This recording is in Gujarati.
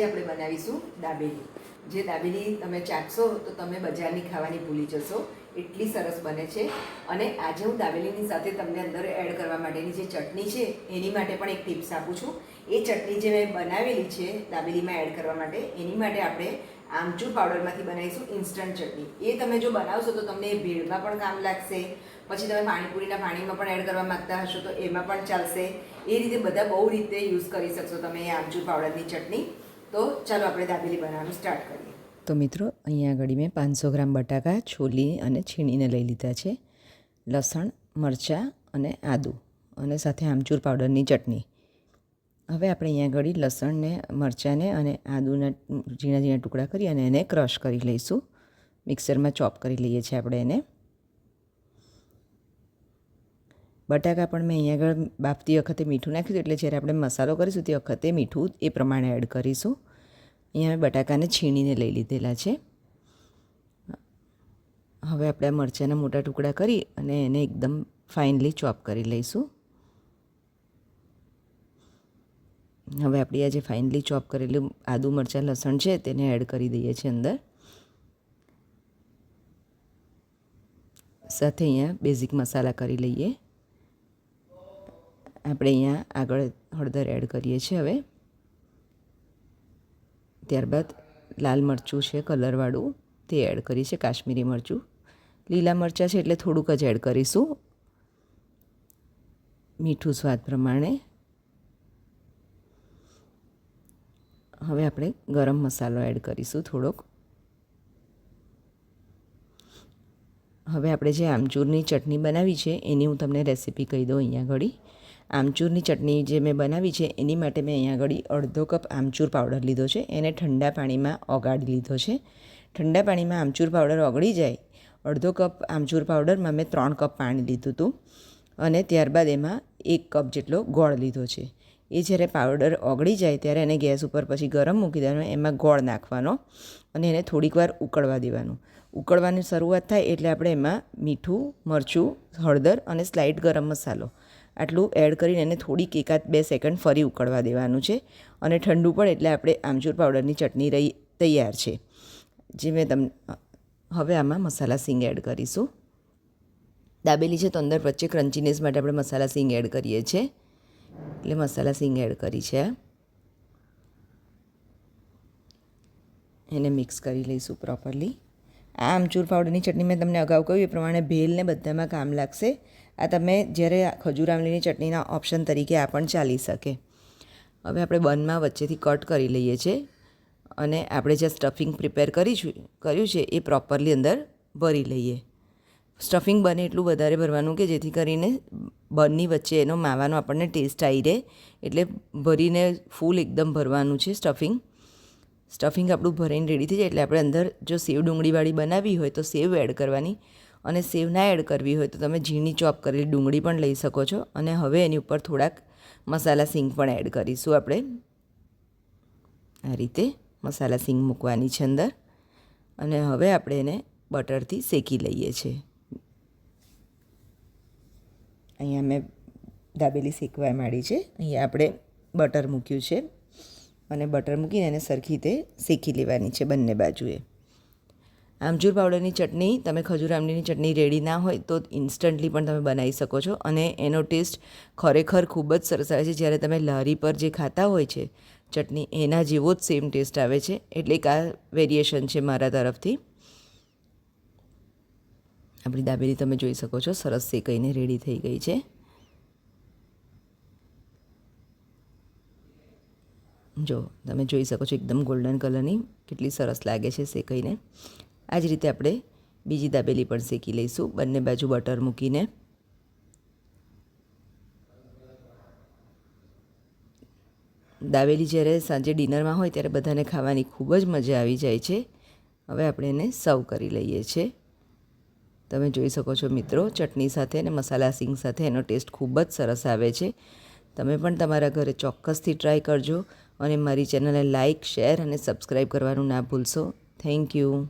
આજે આપણે બનાવીશું દાબેલી. જે દાબેલી તમે ચાખશો તો તમે બજારની ખાવાની ભૂલી જશો. એટલી સરસ બને છે. અને આજે હું દાબેલીની સાથે તમને અંદર એડ કરવા માટેની જે ચટણી છે, એની માટે પણ એક ટિપ્સ આપું છું. એ ચટણી જે મેં બનાવેલી છે, દાબેલીમાં એડ કરવા માટે, એની માટે આપણે આમચૂર પાવડરમાંથી બનાવીશું ઇન્સ્ટન્ટ ચટણી. એ તમે જો બનાવશો તો તમને એ ભેળમાં પણ કામ લાગશે. પછી તમે પાણીપુરીના પાણીમાં પણ એડ કરવા માંગતા હશો તો એમાં પણ ચાલશે. એ રીતે બધા બહુ રીતે યુઝ કરી શકશો તમે એ આમચૂર પાવડરની ચટણી. તો ચાલો આપણે દાબેલી બનાવવાનું સ્ટાર્ટ કરીએ. તો મિત્રો, અહીંયા આગળ મેં પાંચસો ગ્રામ બટાકા, છોલી અને છીણીને લઈ લીધા છે. લસણ, મરચાં અને આદું અને સાથે આમચૂર પાવડરની ચટણી. હવે આપણે અહીંયા આગળ લસણને, મરચાંને અને આદુના ઝીણા ઝીણા ટુકડા કરી અને એને ક્રશ કરી લઈશું. મિક્સરમાં ચોપ કરી લઈએ છીએ આપણે એને. બટાકા પણ મેં અહીંયા આગળ બાફતી વખતે મીઠું નાખ્યું એટલે જ્યારે આપણે મસાલો કરીશું તે વખતે મીઠું એ પ્રમાણે એડ કરીશું. અહીંયા બટાકાને છીણીને લઈ લીધેલા છે. હવે આપણે મરચાંના મોટા ટુકડા કરી અને એને એકદમ ફાઇનલી ચોપ કરી લઈશું. હવે આપણી આ જે ફાઇનલી ચોપ કરેલું આદુ મરચાં લસણ છે તેને એડ કરી દઈએ છીએ અંદર. સાથે અહીંયા બેઝિક મસાલા કરી લઈએ. આપણે અહીંયા આગળ હળદર એડ કરીએ છીએ હવે. ત્યારબાદ લાલ મરચું છે કલરવાળું તે એડ કરીએ છીએ કાશ્મીરી મરચું. લીલા મરચાં છે એટલે થોડુંક જ એડ કરીશું. મીઠું સ્વાદ પ્રમાણે. હવે આપણે ગરમ મસાલો એડ કરીશું થોડોક. હવે આપણે જે આમચૂરની ચટણી બનાવી છે, એની હું તમને રેસીપી કહી દઉં અહીંયા ઘડી. આમચૂરની ચટણી જે મેં બનાવી છે, એની માટે મેં અહીંયા આગળ અડધો કપ આમચૂર પાવડર લીધો છે. એને ઠંડા પાણીમાં ઓગાળી લીધો છે. ઠંડા પાણીમાં આમચૂર પાવડર ઓગળી જાય, અડધો કપ આમચૂર પાવડરમાં મેં ત્રણ કપ પાણી લીધું હતું. અને ત્યારબાદ એમાં એક કપ જેટલો ગોળ લીધો છે. એ જ્યારે પાવડર ઓગળી જાય ત્યારે એને ગેસ ઉપર પછી ગરમ મૂકી દેવાનો, એમાં ગોળ નાખવાનો અને એને થોડીક વાર ઉકળવા દેવાનું. ઉકળવાની શરૂઆત થાય એટલે આપણે એમાં મીઠું, મરચું, હળદર અને સ્લાઇડ ગરમ મસાલો આટલું એડ કરીને એને થોડીક એકાદ બે સેકન્ડ ફરી ઉકળવા દેવાનું છે અને ઠંડુ પડે એટલે આપણે આમચૂર પાવડરની ચટણી રહી, તૈયાર છે. જે મેં તમને હવે આમાં મસાલા સિંગ એડ કરીશું. દાબેલી છે તો અંદર વચ્ચે ક્રન્ચીનેસ માટે આપણે મસાલા સિંગ એડ કરીએ છીએ. એટલે મસાલા સિંગ એડ કરી છે. એને મિક્સ કરી લઈશું પ્રોપરલી આ આમચૂર પાવડરની ચટણી મેં તમને અગાઉ કહ્યું, એ પ્રમાણે ભેલને બધામાં કામ લાગશે. આ તમે જ્યારે ખજૂર આમલીની ચટણીના ઓપ્શન તરીકે આ પણ ચાલી શકે. હવે આપણે બનમાં વચ્ચેથી કટ કરી લઈએ છીએ અને આપણે જે સ્ટફિંગ પ્રિપેર કરીશું, કર્યું છે, એ પ્રોપરલી અંદર ભરી લઈએ. સ્ટફિંગ બને એટલું વધારે ભરવાનું કે જેથી કરીને બનની વચ્ચે એનો માવાનો આપણને ટેસ્ટ આવી રહે. એટલે ભરીને ફૂલ એકદમ ભરવાનું છે સ્ટફિંગ સ્ટફિંગ આપણું ભરીને રેડી થઈ જાય એટલે આપણે અંદર જો સેવ ડુંગળીવાળી બનાવી હોય તો સેવ એડ કરવાની. અને સેવ ના એડ કરવી હોય તો તમે ઝીણી ચોપ કરેલી ડુંગળી પણ લઈ શકો છો. અને હવે એની ઉપર થોડાક મસાલા સિંગ પણ એડ કરીશું આપણે. આ રીતે મસાલા સિંગ મૂકવાની છે અંદર. અને હવે આપણે એને બટરથી શેકી લઈએ છીએ. અહીંયા મેં દાબેલી શેકવા માંડી છે. અહીંયા આપણે બટર મૂક્યું છે. અને બટર મૂકીને એને સરખી રીતે શેકી લેવાની છે બંને બાજુએ. આમચૂર પાવડરની ચટણી, તમે ખજૂર આમલીની ચટણી રેડી ના હોય તો ઇન્સ્ટન્ટલી પણ તમે બનાવી શકો છો. અને એનો ટેસ્ટ ખરેખર ખૂબ જ સરસ આવે છે. જ્યારે તમે લારી પર જે ખાતા હોય છે, ચટણી એના જેવો જ સેમ ટેસ્ટ આવે છે. એટલે એક આ વેરિએશન છે મારા તરફથી. આપણી દાબેલી તમે જોઈ શકો છો, સરસ શેકાઈને રેડી થઈ ગઈ છે. જો, તમે જોઈ શકો છો એકદમ ગોલ્ડન કલરની કેટલી સરસ લાગે છે શેકાઈને આ જ રીતે આપણે બીજી દાબેલી પણ શેકી લઈશું. બંને બાજુ બટર મૂકીને. દાબેલી જ્યારે સાંજે ડિનરમાં હોય ત્યારે બધાને ખાવાની ખૂબ જ મજા આવી જાય છે. હવે આપણે એને સર્વ કરી લઈએ છીએ. તમે જોઈ શકો છો મિત્રો, ચટણી સાથે અને મસાલા સિંગ સાથે એનો ટેસ્ટ ખૂબ જ સરસ આવે છે. તમે પણ તમારા ઘરે ચોક્કસથી ટ્રાય કરજો અને મારી ચેનલને લાઇક, શેર અને સબસ્ક્રાઈબ કરવાનું ના ભૂલશો. Thank you.